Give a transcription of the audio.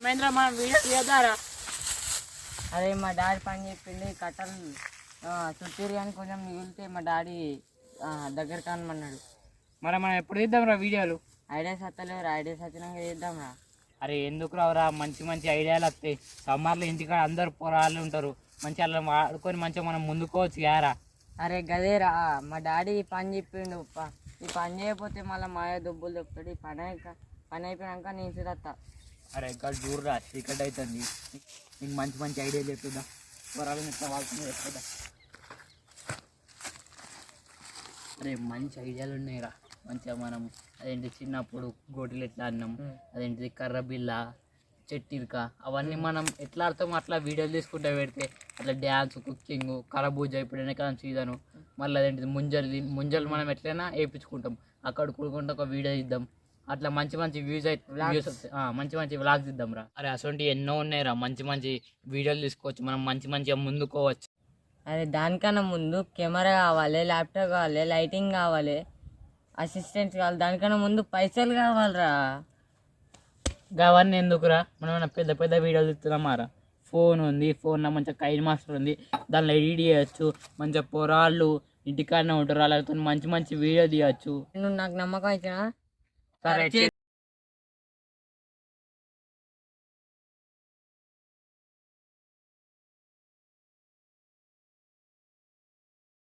మహేంద్ర మనం వీడియో తీయద్దారా? అదే మా డాడీ పని చెప్పింది కట్టలు చుట్టూరు కానీ కొంచెం మిగిలితే మా డాడీ దగ్గర కానమన్నాడు మరి మనం ఎప్పుడు తీద్దాం రా వీడియోలు? ఐడియాస్ వస్తలేరు ఐడియాస్ వచ్చినాక చేద్దాం రా అరే ఎందుకు రావురా? మంచి మంచి ఐడియాలు వస్తాయి. సమ్మర్లో ఇంటికాడ అందరు పొరాళ్ళు ఉంటారు. మంచి అలా వాడుకొని మంచిగా మనం ముందుకోవచ్చు యారా? అరే గదేరా మా డాడీ ఈ పని చెప్పిండు ఈ పని చేయకపోతే మళ్ళీ మాయ దుబ్బులు చెప్తాడు ఈ పని పని అయిపోయాక నేను చూడత్తా. అరే ఇక్కడ చూడరా చీకటి అవుతుంది. నీకు మంచి మంచి ఐడియా చెప్తుందా పొరాలను ఎట్లా వాడుకుని చెప్తుందా అరే మంచి ఐడియాలు ఉన్నాయిరా. మంచిగా మనం అదేంటి చిన్నప్పుడు గోటీలు ఎట్లా ఆడినాం అదేంటిది కర్ర బిల్ల చెట్టిరిక అవన్నీ మనం ఎట్లా ఆడతామో అట్లా వీడియోలు తీసుకుంటే పెడితే అట్లా డ్యాన్స్ కుకింగ్ కరబూజ ఇప్పుడు వెనకాల సీజను మళ్ళీ అదేంటిది ముంజలు ముంజలు మనం ఎట్లయినా వేయించుకుంటాం. అక్కడ కూడుకుంటే ఒక వీడియో ఇద్దాం అట్లా మంచి మంచి వ్యూస్ అయితే మంచి మంచి వ్లాగ్స్ ఇద్దాం రా. అరే అసలు ఎన్నో ఉన్నాయిరా మంచి మంచి వీడియోలు తీసుకోవచ్చు. మనం మంచి మంచిగా ముందుకోవచ్చు. అదే దానికన్నా ముందు కెమెరా కావాలి ల్యాప్టాప్ కావాలి లైటింగ్ కావాలి అసిస్టెంట్స్ కావాలి. దానికన్నా ముందు పైసలు కావాలిరా. అవన్నీ ఎందుకురా? మనం పెద్ద పెద్ద వీడియోలు తీస్తున్నామారా ఫోన్ ఉంది ఫోన్లో మంచిగా కైన్ మాస్టర్ ఉంది. దానిలో ఎడిట్ చేయొచ్చు. మంచిగా పొరాళ్ళు ఇంటికాడనే ఉంటారు. వాళ్ళతో మంచి మంచి వీడియో తీయచ్చు. నువ్వు నాకు నమ్మకం ఇచ్చినా 再见